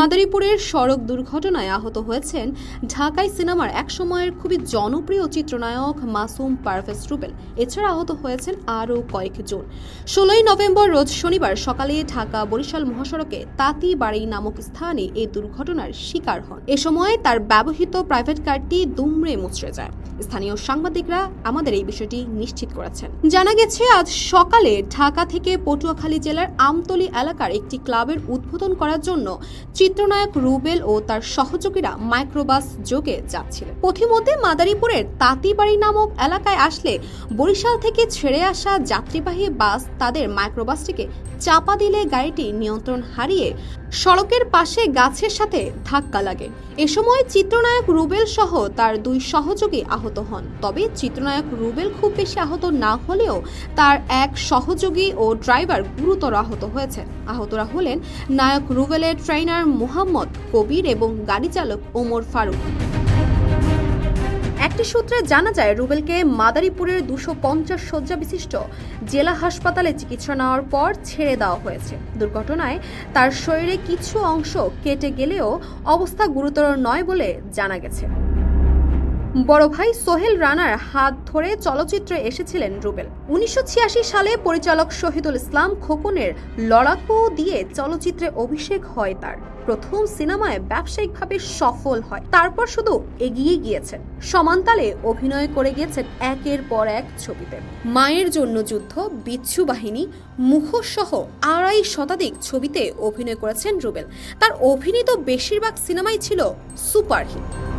মাদারীপুরের সড়ক দুর্ঘটনায় আহত হয়েছেন ঢাকাই সিনেমার একসময়ের খুবই জনপ্রিয় চিত্রনায়ক মাসুম পারভেজ রুবেল। এছাড়া আহত হয়েছেন আরও কয়েকজন। ষোলোই নভেম্বর রোজ শনিবার সকালে ঢাকা বরিশাল মহাসড়কে তাঁতিবাড়ি নামক স্থানে এই দুর্ঘটনার শিকার হন। এ সময় তার ব্যবহৃত প্রাইভেট কারটি দুমড়ে মুচড়ে যায়। স্থানীয় সাংবাদিকরা আমাদের এই বিষয়টি নিশ্চিত করেছেন। জানা গেছে, আজ সকালে ঢাকা থেকে পটুয়াখালী জেলার আমতলী এলাকার একটি ক্লাবের উদ্বোধন করার জন্য চিত্রনায়ক রুবেল ও তার সহযোগীরা মাইক্রোবাস যোগে যাচ্ছিলেন। পথিমধ্যে মাদারীপুরের তাঁতিবাড়ি নামক এলাকায় আসলে বরিশাল থেকে ছেড়ে আসা যাত্রীবাহী বাস তাদের মাইক্রোবাসটিকে চাপা দিলে গাড়িটি নিয়ন্ত্রণ হারিয়ে সড়কের পাশে গাছের সাথে ধাক্কা লাগে। এ সময় চিত্রনায়ক রুবেল সহ তার দুই সহযোগী আহত হন। তবে চিত্রনায়ক রুবেল খুব বেশি আহত না হলেও তার এক সহযোগী ও ড্রাইভার গুরুতর আহত হয়েছে আহতরা হলেন নায়ক রুবেলের ট্রেনার মোহাম্মদ, কবির এবং গাড়ি চালক ওমর ফারুক। একটি সূত্রে জানা যায়, রুবেলকে মাদারীপুরের দুশো পঞ্চাশ শয্যা বিশিষ্ট জেলা হাসপাতালে চিকিৎসা নেওয়ার পর ছেড়ে দেওয়া হয়েছে। দুর্ঘটনায় তার শরীরে কিছু অংশ কেটে গেলেও অবস্থা গুরুতর নয় বলে জানা গেছে। বড় ভাই সোহেল রানার হাত ধরে চলচ্চিত্রে এসেছিলেন রুবেল। উনিশশো ছিয়াশি সালে পরিচালক শহীদুল ইসলাম খোকনের লড়াকু দিয়ে চলচ্চিত্রে অভিষেক হয় তার। প্রথম সিনেমায় ব্যবসায়িকভাবে সফল হয়। তারপর শুধু এগিয়ে গিয়েছেন। সমান্তালে অভিনয় করে গিয়েছেন একের পর এক ছবিতে। মায়ের জন্য যুদ্ধ, বিচ্ছু বাহিনী মুখসহ আড়াই শতাধিক ছবিতে অভিনয় করেছেন রুবেল। তার অভিনীত বেশিরভাগ সিনেমাই ছিল সুপারহিট।